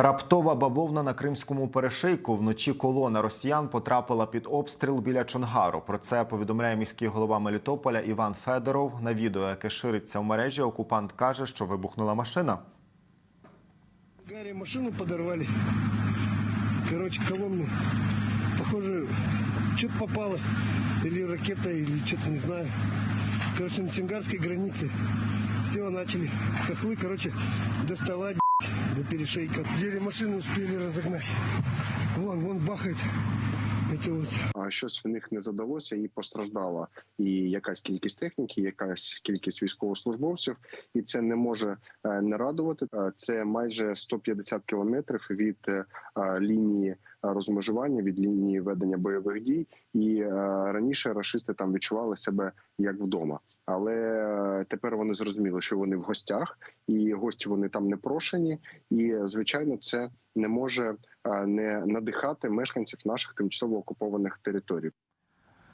Раптова бавовна на кримському перешийку. Вночі колона росіян потрапила під обстріл біля Чонгару. Про це повідомляє міський голова Мелітополя Іван Федоров. На відео, яке шириться в мережі, окупант каже, що вибухнула машина. Гарри машину подорвали. Короче, колонну. Похоже, что-то попало. Или ракета, или что-то не знаю. Короче, на Чангарской границе. Все, начали хохлы, короче, доставать до перешейка. Еле машину успели разогнать. Вон, вон бахает. А щось в них не задалося і постраждала і якась кількість техніки, якась кількість військовослужбовців, і це не може е, не радувати. Е, Це майже 150 кілометрів від е, лінії розмежування, від лінії ведення бойових дій. І е, раніше рашисти там відчували себе як вдома. Але е, тепер вони зрозуміли, що вони в гостях, і гості вони там не прошені. І звичайно, це не може е, не надихати мешканців наших тимчасово окупованих територій.